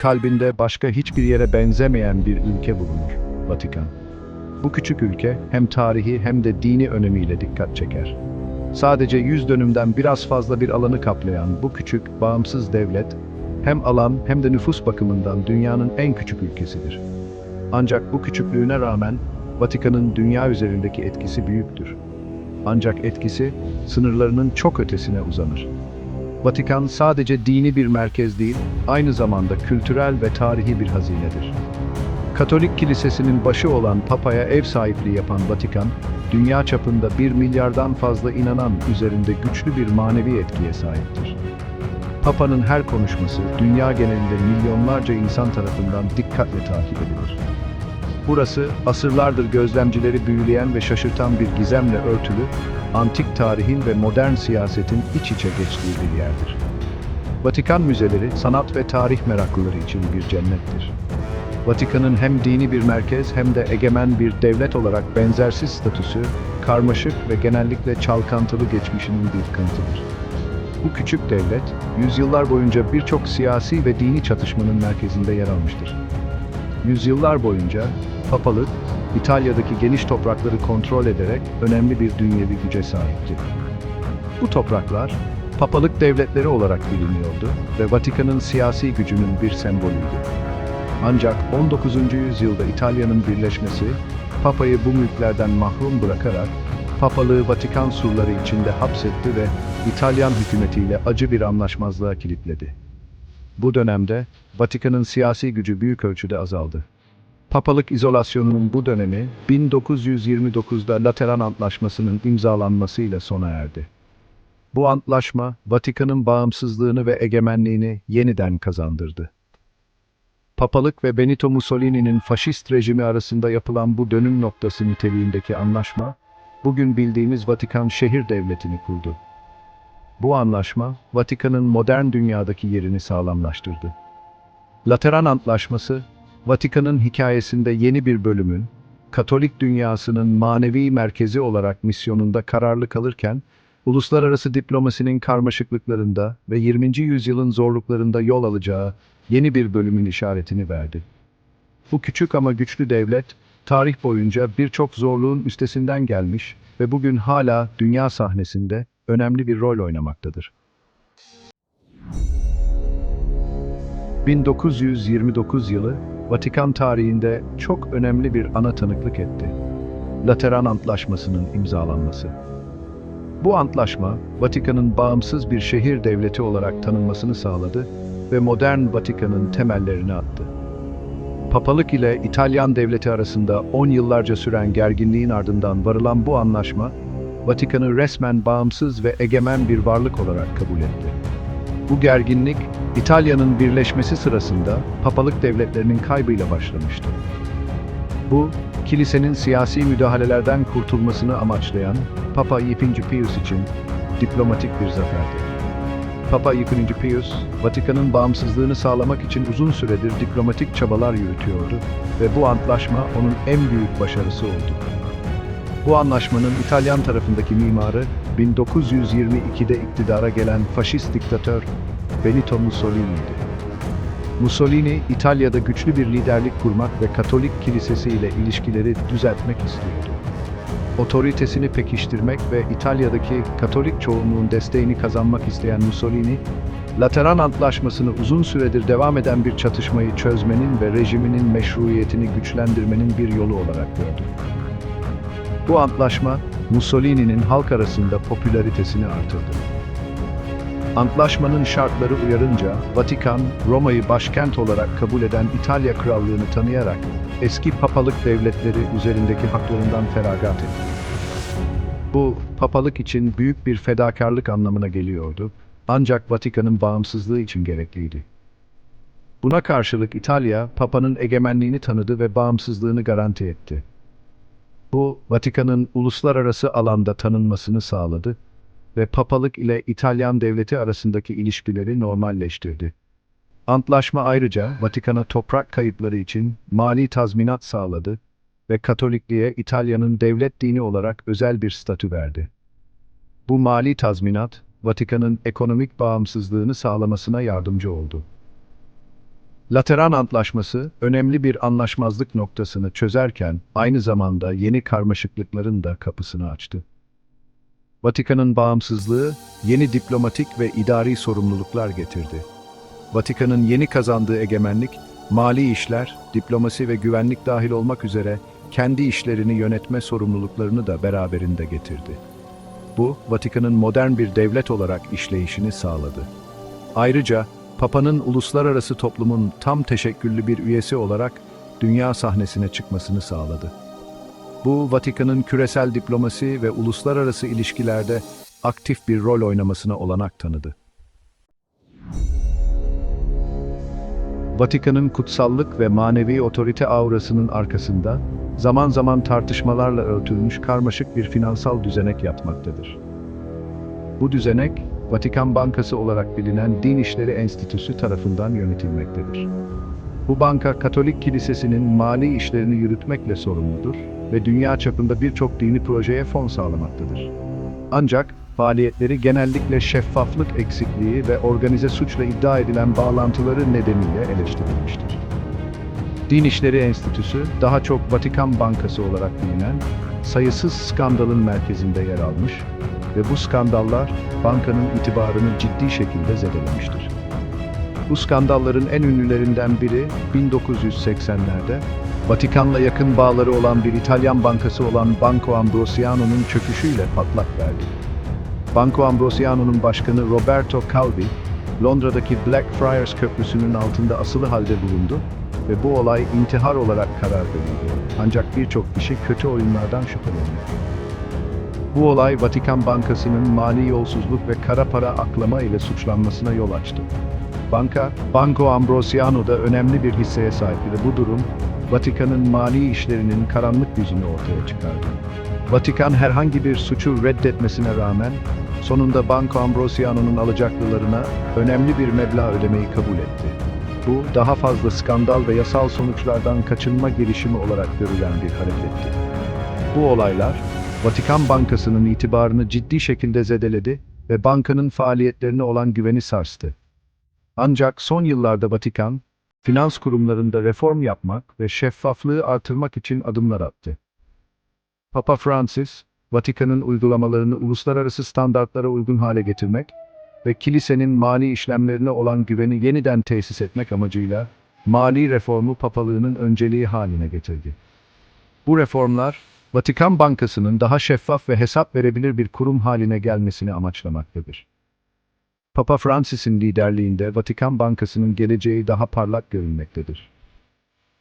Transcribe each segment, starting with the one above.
kalbinde başka hiçbir yere benzemeyen bir ülke bulunur, Vatikan. Bu küçük ülke hem tarihi hem de dini önemiyle dikkat çeker. Sadece yüz dönümden biraz fazla bir alanı kaplayan bu küçük, bağımsız devlet, hem alan hem de nüfus bakımından dünyanın en küçük ülkesidir. Ancak bu küçüklüğüne rağmen Vatikan'ın dünya üzerindeki etkisi büyüktür. Ancak etkisi sınırlarının çok ötesine uzanır. Vatikan sadece dini bir merkez değil, aynı zamanda kültürel ve tarihi bir hazinedir. Katolik kilisesinin başı olan Papa'ya ev sahipliği yapan Vatikan, dünya çapında bir milyardan fazla inanan üzerinde güçlü bir manevi etkiye sahiptir. Papa'nın her konuşması dünya genelinde milyonlarca insan tarafından dikkatle takip edilir. Burası asırlardır gözlemcileri büyüleyen ve şaşırtan bir gizemle örtülü, antik tarihin ve modern siyasetin iç içe geçtiği bir yerdir. Vatikan müzeleri sanat ve tarih meraklıları için bir cennettir. Vatikan'ın hem dini bir merkez hem de egemen bir devlet olarak benzersiz statüsü, karmaşık ve genellikle çalkantılı geçmişinin bir kanıtıdır. Bu küçük devlet, yüzyıllar boyunca birçok siyasi ve dini çatışmanın merkezinde yer almıştır. Yüzyıllar boyunca papalık, İtalya'daki geniş toprakları kontrol ederek önemli bir dünyevi güce sahipti. Bu topraklar, papalık devletleri olarak biliniyordu ve Vatikan'ın siyasi gücünün bir sembolüydü. Ancak 19. yüzyılda İtalya'nın birleşmesi, Papa'yı bu mülklerden mahrum bırakarak, Papalığı Vatikan surları içinde hapsetti ve İtalyan hükümetiyle acı bir anlaşmazlığa kilitledi. Bu dönemde Vatikan'ın siyasi gücü büyük ölçüde azaldı. Papalık izolasyonunun bu dönemi 1929'da Lateran Antlaşması'nın imzalanmasıyla sona erdi. Bu antlaşma Vatikan'ın bağımsızlığını ve egemenliğini yeniden kazandırdı. Papalık ve Benito Mussolini'nin faşist rejimi arasında yapılan bu dönüm noktası niteliğindeki anlaşma, bugün bildiğimiz Vatikan şehir devletini kurdu. Bu anlaşma, Vatikan'ın modern dünyadaki yerini sağlamlaştırdı. Lateran Antlaşması, Vatikan'ın hikayesinde yeni bir bölümün, Katolik dünyasının manevi merkezi olarak misyonunda kararlı kalırken, uluslararası diplomasinin karmaşıklıklarında ve 20. yüzyılın zorluklarında yol alacağı yeni bir bölümün işaretini verdi. Bu küçük ama güçlü devlet, tarih boyunca birçok zorluğun üstesinden gelmiş ve bugün hala dünya sahnesinde önemli bir rol oynamaktadır. 1929 yılı Vatikan tarihinde çok önemli bir ana tanıklık etti. Lateran Antlaşması'nın imzalanması. Bu antlaşma, Vatikan'ın bağımsız bir şehir devleti olarak tanınmasını sağladı ve modern Vatikan'ın temellerini attı. Papalık ile İtalyan devleti arasında 10 yıllarca süren gerginliğin ardından varılan bu anlaşma, Vatikan'ı resmen bağımsız ve egemen bir varlık olarak kabul etti. Bu gerginlik, İtalya'nın birleşmesi sırasında papalık devletlerinin kaybıyla başlamıştı. Bu, kilisenin siyasi müdahalelerden kurtulmasını amaçlayan Papa 2. Pius için diplomatik bir zaferdi. Papa 2. Pius, Vatikan'ın bağımsızlığını sağlamak için uzun süredir diplomatik çabalar yürütüyordu ve bu antlaşma onun en büyük başarısı oldu. Bu anlaşmanın İtalyan tarafındaki mimarı 1922'de iktidara gelen faşist diktatör Benito Mussolini'ydi. Mussolini, İtalya'da güçlü bir liderlik kurmak ve Katolik kilisesi ile ilişkileri düzeltmek istiyordu. Otoritesini pekiştirmek ve İtalya'daki Katolik çoğunluğun desteğini kazanmak isteyen Mussolini, Lateran Antlaşması'nı uzun süredir devam eden bir çatışmayı çözmenin ve rejiminin meşruiyetini güçlendirmenin bir yolu olarak gördü. Bu antlaşma, Mussolini'nin halk arasında popülaritesini artırdı. Antlaşmanın şartları uyarınca Vatikan, Roma'yı başkent olarak kabul eden İtalya Krallığını tanıyarak eski papalık devletleri üzerindeki haklarından feragat etti. Bu, papalık için büyük bir fedakarlık anlamına geliyordu, ancak Vatikan'ın bağımsızlığı için gerekliydi. Buna karşılık İtalya, Papa'nın egemenliğini tanıdı ve bağımsızlığını garanti etti. Bu, Vatikan'ın uluslararası alanda tanınmasını sağladı ve papalık ile İtalyan devleti arasındaki ilişkileri normalleştirdi. Antlaşma ayrıca Vatikan'a toprak kayıpları için mali tazminat sağladı ve Katolikliğe İtalya'nın devlet dini olarak özel bir statü verdi. Bu mali tazminat, Vatikan'ın ekonomik bağımsızlığını sağlamasına yardımcı oldu. Lateran Antlaşması önemli bir anlaşmazlık noktasını çözerken aynı zamanda yeni karmaşıklıkların da kapısını açtı. Vatikan'ın bağımsızlığı yeni diplomatik ve idari sorumluluklar getirdi. Vatikan'ın yeni kazandığı egemenlik, mali işler, diplomasi ve güvenlik dahil olmak üzere kendi işlerini yönetme sorumluluklarını da beraberinde getirdi. Bu, Vatikan'ın modern bir devlet olarak işleyişini sağladı. Ayrıca Papa'nın uluslararası toplumun tam teşekküllü bir üyesi olarak dünya sahnesine çıkmasını sağladı. Bu, Vatikan'ın küresel diplomasi ve uluslararası ilişkilerde aktif bir rol oynamasına olanak tanıdı. Vatikan'ın kutsallık ve manevi otorite aurasının arkasında zaman zaman tartışmalarla örtülmüş karmaşık bir finansal düzenek yatmaktadır. Bu düzenek, Vatikan Bankası olarak bilinen Din İşleri Enstitüsü tarafından yönetilmektedir. Bu banka, Katolik Kilisesi'nin mali işlerini yürütmekle sorumludur ve dünya çapında birçok dini projeye fon sağlamaktadır. Ancak faaliyetleri genellikle şeffaflık eksikliği ve organize suçla iddia edilen bağlantıları nedeniyle eleştirilmiştir. Din İşleri Enstitüsü, daha çok Vatikan Bankası olarak bilinen, sayısız skandalın merkezinde yer almış ve bu skandallar bankanın itibarını ciddi şekilde zedelemiştir. Bu skandalların en ünlülerinden biri 1980'lerde Vatikan'la yakın bağları olan bir İtalyan bankası olan Banco Ambrosiano'nun çöküşüyle patlak verdi. Banco Ambrosiano'nun başkanı Roberto Calvi, Londra'daki Blackfriars Köprüsü'nün altında asılı halde bulundu ve bu olay intihar olarak karar verildi. Ancak birçok kişi kötü oyunlardan şüpheleniyor. Bu olay Vatikan Bankası'nın mali yolsuzluk ve kara para aklama ile suçlanmasına yol açtı. Banka, Banco Ambrosiano'da önemli bir hisseye sahipti bu durum, Vatikan'ın mali işlerinin karanlık yüzünü ortaya çıkardı. Vatikan herhangi bir suçu reddetmesine rağmen, sonunda Banco Ambrosiano'nun alacaklılarına önemli bir meblağ ödemeyi kabul etti. Bu, daha fazla skandal ve yasal sonuçlardan kaçınma girişimi olarak görülen bir hareketti. Bu olaylar, Vatikan Bankası'nın itibarını ciddi şekilde zedeledi ve bankanın faaliyetlerine olan güveni sarstı. Ancak son yıllarda Vatikan, finans kurumlarında reform yapmak ve şeffaflığı artırmak için adımlar attı. Papa Francis, Vatikan'ın uygulamalarını uluslararası standartlara uygun hale getirmek ve kilisenin mali işlemlerine olan güveni yeniden tesis etmek amacıyla mali reformu papalığının önceliği haline getirdi. Bu reformlar, Vatikan Bankası'nın daha şeffaf ve hesap verebilir bir kurum haline gelmesini amaçlamaktadır. Papa Francis'in liderliğinde Vatikan Bankası'nın geleceği daha parlak görünmektedir.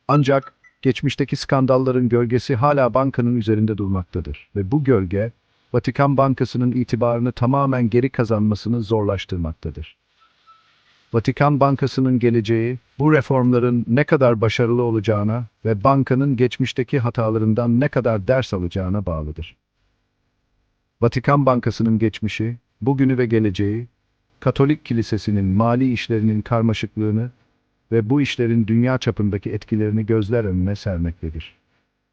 Ancak geçmişteki skandalların gölgesi hala bankanın üzerinde durmaktadır ve bu gölge, Vatikan Bankası'nın itibarını tamamen geri kazanmasını zorlaştırmaktadır. Vatikan Bankası'nın geleceği, bu reformların ne kadar başarılı olacağına ve bankanın geçmişteki hatalarından ne kadar ders alacağına bağlıdır. Vatikan Bankası'nın geçmişi, bugünü ve geleceği, Katolik Kilisesi'nin mali işlerinin karmaşıklığını ve bu işlerin dünya çapındaki etkilerini gözler önüne sermektedir.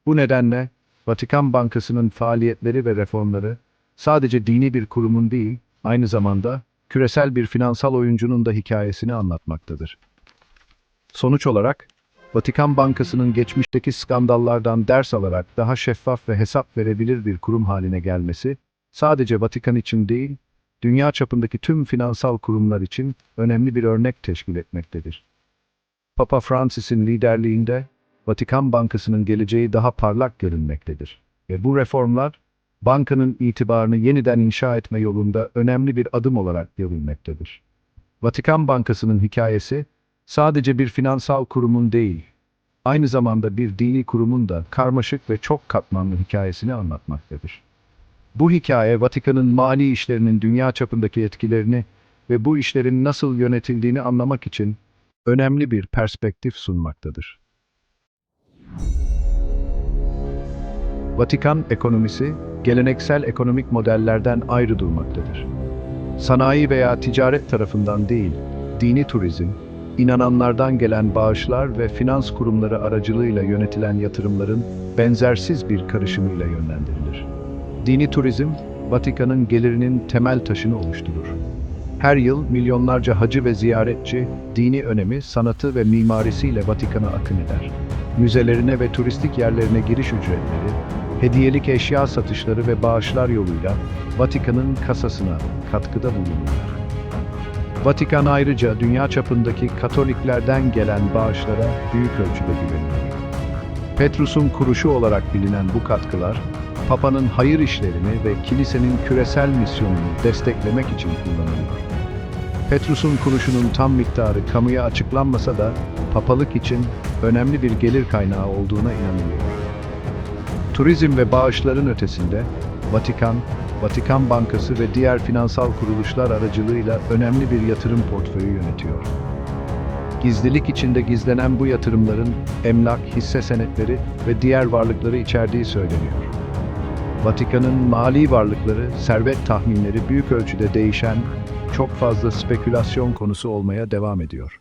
Bu nedenle Vatikan Bankası'nın faaliyetleri ve reformları sadece dini bir kurumun değil, aynı zamanda küresel bir finansal oyuncunun da hikayesini anlatmaktadır. Sonuç olarak, Vatikan Bankası'nın geçmişteki skandallardan ders alarak daha şeffaf ve hesap verebilir bir kurum haline gelmesi, sadece Vatikan için değil, dünya çapındaki tüm finansal kurumlar için önemli bir örnek teşkil etmektedir. Papa Francis'in liderliğinde Vatikan Bankası'nın geleceği daha parlak görünmektedir. Ve bu reformlar, bankanın itibarını yeniden inşa etme yolunda önemli bir adım olarak görülmektedir. Vatikan Bankası'nın hikayesi, sadece bir finansal kurumun değil, aynı zamanda bir dini kurumun da karmaşık ve çok katmanlı hikayesini anlatmaktadır. Bu hikaye Vatikan'ın mali işlerinin dünya çapındaki etkilerini ve bu işlerin nasıl yönetildiğini anlamak için önemli bir perspektif sunmaktadır. Vatikan ekonomisi, geleneksel ekonomik modellerden ayrı durmaktadır. Sanayi veya ticaret tarafından değil, dini turizm, inananlardan gelen bağışlar ve finans kurumları aracılığıyla yönetilen yatırımların benzersiz bir karışımıyla yönlendirilir. Dini turizm, Vatikan'ın gelirinin temel taşını oluşturur. Her yıl milyonlarca hacı ve ziyaretçi, dini önemi, sanatı ve mimarisiyle Vatikan'a akın eder. Müzelerine ve turistik yerlerine giriş ücretleri, hediyelik eşya satışları ve bağışlar yoluyla Vatikan'ın kasasına katkıda bulunurlar. Vatikan ayrıca dünya çapındaki Katoliklerden gelen bağışlara büyük ölçüde güveniyor. Petrus'un kuruşu olarak bilinen bu katkılar, Papa'nın hayır işlerini ve kilisenin küresel misyonunu desteklemek için kullanılıyor. Petrus'un kuruşunun tam miktarı kamuya açıklanmasa da papalık için önemli bir gelir kaynağı olduğuna inanılıyor. Turizm ve bağışların ötesinde Vatikan, Vatikan Bankası ve diğer finansal kuruluşlar aracılığıyla önemli bir yatırım portföyü yönetiyor. Gizlilik içinde gizlenen bu yatırımların emlak, hisse senetleri ve diğer varlıkları içerdiği söyleniyor. Vatikan'ın mali varlıkları, servet tahminleri büyük ölçüde değişen, çok fazla spekülasyon konusu olmaya devam ediyor.